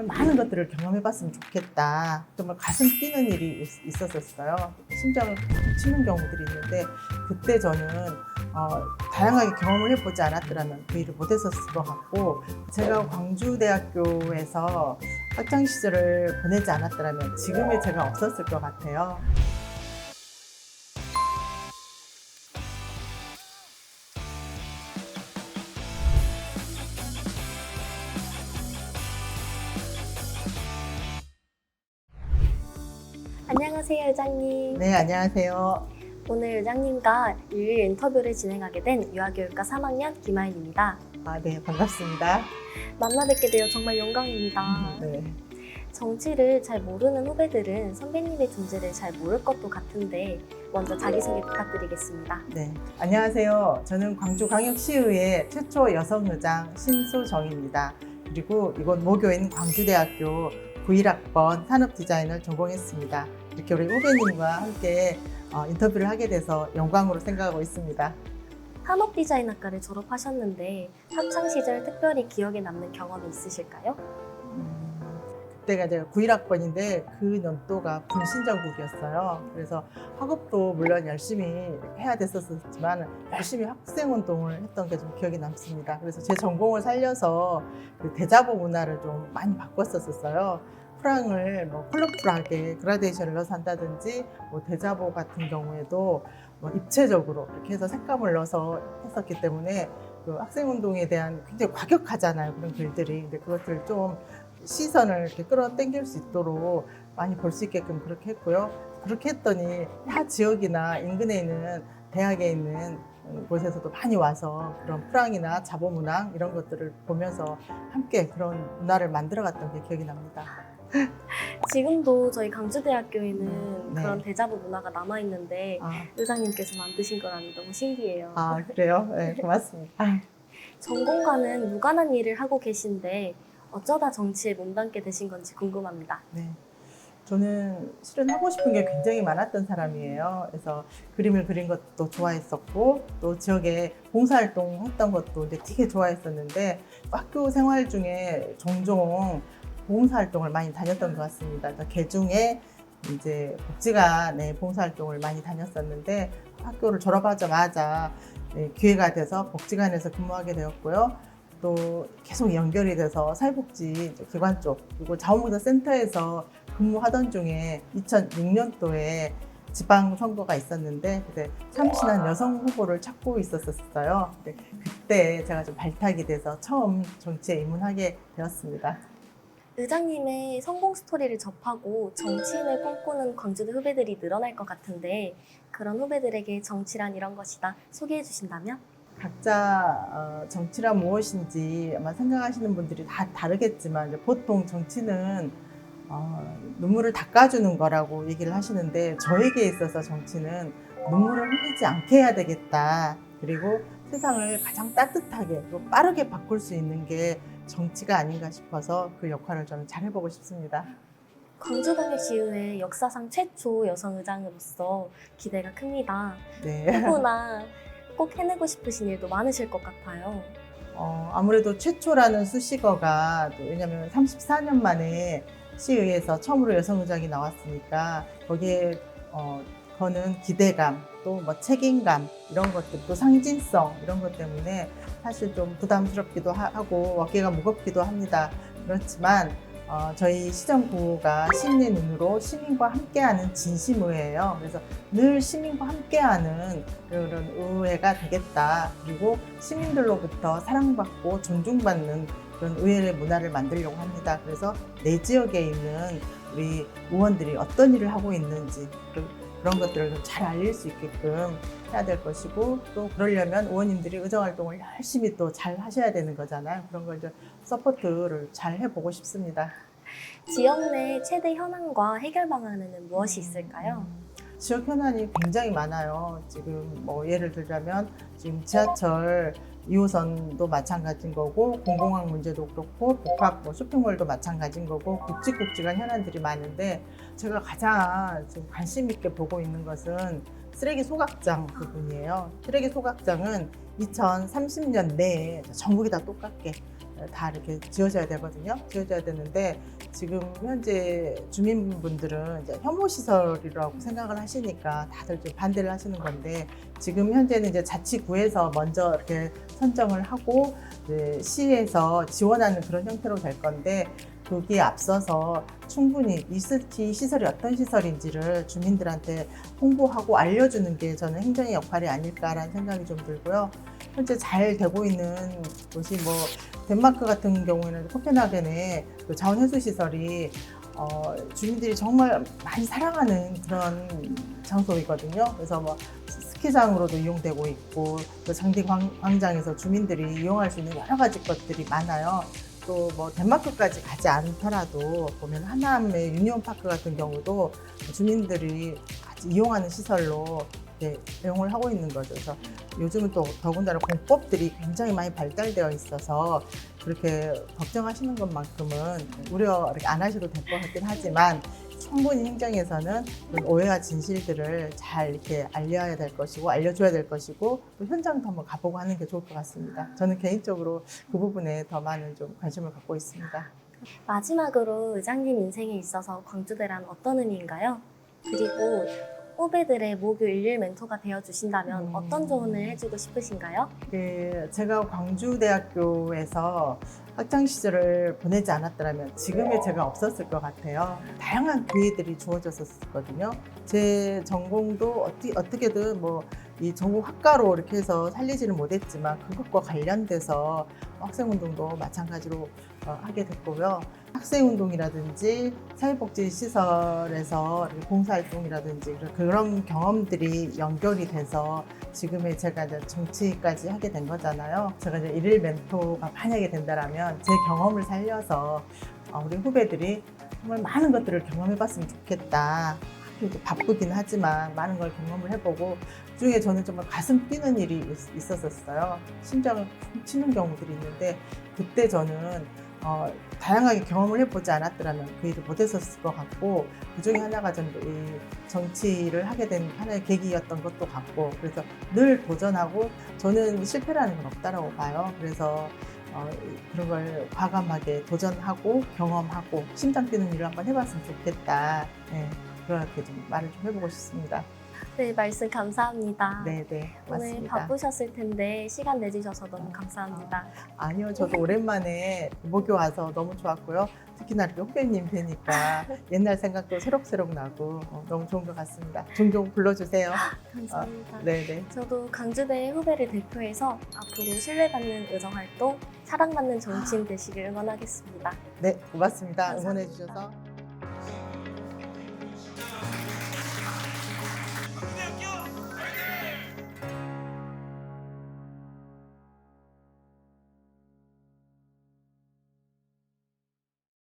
정말 많은 것들을 경험해봤으면 좋겠다. 정말 가슴 뛰는 일이 있- 있었었어요. 심장을 치는 경우들이 있는데 그때 저는 어, 다양하게 경험을 해보지 않았더라면 그 일을 못했었을 것 같고 제가 광주대학교에서 학창 시절을 보내지 않았더라면 지금의 제가 없었을 것 같아요. 안녕하세요, 의장님. 네, 안녕하세요. 오늘 의장님과 일일 인터뷰를 진행하게 된 유아교육과 3학년 김아인입니다. 아, 네, 반갑습니다. 만나 뵙게 되어 정말 영광입니다. 네. 정치를 잘 모르는 후배들은 선배님의 존재를 잘 모를 것도 같은데 먼저 자기소개 부탁드리겠습니다. 네, 안녕하세요. 저는 광주광역시의회 최초 여성의장 신소정입니다. 그리고 이곳 모교인 광주대학교 91학번 산업디자인을 전공했습니다. 이렇게 우리 후배님과 함께 어, 인터뷰를 하게 돼서 영광으로 생각하고 있습니다. 산업 디자인학과를 졸업하셨는데 학창 시절 특별히 기억에 남는 경험이 있으실까요? 음, 그때가 제가 91학번인데 그 연도가 분신정국이었어요. 그래서 학업도 물론 열심히 해야 됐었지만 열심히 학생 운동을 했던 게 좀 기억에 남습니다. 그래서 제 전공을 살려서 그 대자보 문화를 좀 많이 바꿨었어요. 프랑을 뭐 컬러풀하게 그라데이션을 넣어서 한다든지 뭐 대자보 같은 경우에도 뭐 입체적으로 이렇게 해서 색감을 넣어서 했었기 때문에 그 학생 운동에 대한 굉장히 과격하잖아요. 그런 글들이. 근데 그것들 좀 시선을 이렇게 끌어당길 수 있도록 많이 볼 수 있게끔 그렇게 했고요. 그렇게 했더니 타 지역이나 인근에 있는 대학에 있는 곳에서도 많이 와서 그런 프랑이나 자보문항 이런 것들을 보면서 함께 그런 문화를 만들어갔던 게 기억이 납니다. 지금도 저희 강주대학교에는 네. 그런 대자보 문화가 남아 있는데 아, 의장님께서 만드신 거라니 너무 신기해요. 아 그래요? 네, 고맙습니다. 전공과는 무관한 일을 하고 계신데 어쩌다 정치에 몸담게 되신 건지 궁금합니다. 네. 저는 실은 하고 싶은 게 굉장히 많았던 사람이에요. 그래서 그림을 그린 것도 좋아했었고 또 지역에 봉사활동 했던 것도 이제 되게 좋아했었는데 학교 생활 중에 종종 봉사활동을 많이 다녔던 것 같습니다. 그래서 개중에 이제 복지관에 봉사활동을 많이 다녔었는데 학교를 졸업하자마자 네, 기회가 돼서 복지관에서 근무하게 되었고요. 또 계속 연결이 돼서 사회복지 기관 쪽 그리고 자원봉사센터에서 근무하던 중에 2006년도에 지방 선거가 있었는데 그때 참신한 여성 후보를 찾고 있었었어요. 그때 제가 좀 발탁이 돼서 처음 정치에 입문하게 되었습니다. 의장님의 성공 스토리를 접하고 정치인을 꿈꾸는 광주대 후배들이 늘어날 것 같은데 그런 후배들에게 정치란 이런 것이다 소개해 주신다면? 각자 어, 정치란 무엇인지 아마 생각하시는 분들이 다 다르겠지만 보통 정치는 어, 눈물을 닦아주는 거라고 얘기를 하시는데 저에게 있어서 정치는 눈물을 흘리지 않게 해야 되겠다. 그리고 세상을 가장 따뜻하게 빠르게 바꿀 수 있는 게 정치가 아닌가 싶어서 그 역할을 저는 잘 해보고 싶습니다. 광주광역시의회 역사상 최초 여성 의장으로서 기대가 큽니다. 네. 누구나 꼭 해내고 싶으신 일도 많으실 것 같아요. 어, 아무래도 최초라는 수식어가 또 왜냐하면 34년 만에 시의회에서 처음으로 여성 의장이 나왔으니까 거기에 어, 거는 기대감 또 뭐 책임감 이런 것들 또 상징성 이런 것 때문에 사실 좀 부담스럽기도 하- 하고 어깨가 무겁기도 합니다. 그렇지만 어, 저희 시정구가 시민의 눈으로 시민과 함께하는 진심의회예요. 그래서 늘 시민과 함께하는 그런 의회가 되겠다. 그리고 시민들로부터 사랑받고 존중받는 그런 의회의 문화를 만들려고 합니다. 그래서 내 지역에 있는 우리 의원들이 어떤 일을 하고 있는지 그- 그런 것들을 좀잘 알릴 수 있게끔 해야 될 것이고 또 그러려면 의원님들이 의정 활동을 열심히 또 잘 하셔야 되는 거잖아요. 그런 걸 이제 서포트를 잘 해보고 싶습니다. 지역 내 최대 현안과 해결 방안에는 무엇이 있을까요? 지역 현안이 굉장히 많아요. 지금 뭐 예를 들자면 지금 지하철 2호선도 마찬가지인 거고 공공항 문제도 그렇고 복합 뭐 쇼핑몰도 마찬가지인 거고 굵직굵직한 현안들이 많은데 제가 가장 지금 관심 있게 보고 있는 것은 쓰레기 소각장 부분이에요. 쓰레기 소각장은 2030년 내에 전국이 다 똑같게 다 이렇게 지어져야 되거든요. 지어져야 되는데 지금 현재 주민분들은 이제 혐오 시설이라고 생각을 하시니까 다들 좀 반대를 하시는 건데 지금 현재는 이제 자치구에서 먼저 이렇게 선정을 하고 시에서 지원하는 그런 형태로 될 건데 거기에 앞서서 충분히 이 시- 이 시설이 어떤 시설인지를 주민들한테 홍보하고 알려주는 게 저는 행정의 역할이 아닐까라는 생각이 좀 들고요. 현재 잘 되고 있는 곳이 뭐 덴마크 같은 경우에는 코펜하겐의 그 자원회수 시설이 어, 주민들이 정말 많이 사랑하는 그런 장소이거든요. 그래서 뭐 스키장으로도 이용되고 있고 또 장디 광- 광장에서 주민들이 이용할 수 있는 여러 가지 것들이 많아요. 또 뭐 덴마크까지 가지 않더라도 보면 하남의 유니온 파크 같은 경우도 주민들이 같이 이용하는 시설로 이용을 하고 있는 거죠. 그래서 요즘은 또 더군다나 공법들이 굉장히 많이 발달되어 있어서 그렇게 걱정하시는 것만큼은 우려 안 하셔도 될 것 같긴 하지만 충분히 행정에서는 오해와 진실들을 잘 이렇게 알려야 될 것이고 알려줘야 될 것이고 또 현장도 한번 가보고 하는 게 좋을 것 같습니다. 저는 개인적으로 그 부분에 더 많은 좀 관심을 갖고 있습니다. 마지막으로 의장님 인생에 있어서 광주대란 어떤 의미인가요? 그리고 후배들의 목요 일일 멘토가 되어 주신다면 음. 어떤 조언을 해주고 싶으신가요? 그 제가 광주대학교에서 학창 시절을 보내지 않았더라면 지금의 제가 없었을 것 같아요. 다양한 기회들이 주어졌었거든요. 제 전공도 어떻게, 어떻게든 뭐 이 전공 학과로 이렇게 해서 살리지는 못했지만 그것과 관련돼서 학생 운동도 마찬가지로 어, 하게 됐고요. 학생 운동이라든지 사회복지 시설에서 이렇게 봉사활동이라든지 그런 경험들이 연결이 돼서 지금의 제가 이제 정치까지 하게 된 거잖아요. 제가 이제 일일 멘토가 만약에 된다라면 제 경험을 살려서 어, 우리 후배들이 정말 많은 것들을 경험해 봤으면 좋겠다. 그래도 바쁘긴 하지만 많은 걸 경험을 해보고 그중에 저는 정말 가슴 뛰는 일이 있- 있었었어요. 심장을 쿵 치는 경우들이 있는데 그때 저는 어, 다양하게 경험을 해보지 않았더라면 그 일을 못했었을 것 같고 그 중에 하나가 좀이 정치를 하게 된 하나의 계기였던 것도 같고 그래서 늘 도전하고 저는 실패라는 건 없다라고 봐요. 그래서 어, 그런 걸 과감하게 도전하고 경험하고 심장 뛰는 일을 한번 해봤으면 좋겠다. 네, 그렇게 좀 말을 좀 해보고 싶습니다. 네, 말씀 감사합니다. 네, 네, 오늘 맞습니다. 바쁘셨을 텐데 시간 내주셔서 너무 감사합니다. 아니요, 저도 오랜만에 목요 와서 너무 좋았고요. 특히나 이렇게 후배님 뵈니까 옛날 생각도 새록새록 나고 어, 너무 좋은 것 같습니다. 종종 불러주세요. 감사합니다. 네, 네. 저도 강주대 후배를 대표해서 앞으로 신뢰받는 의정활동, 사랑받는 정치인 되시길 응원하겠습니다. 네, 고맙습니다. 응원해 주셔서.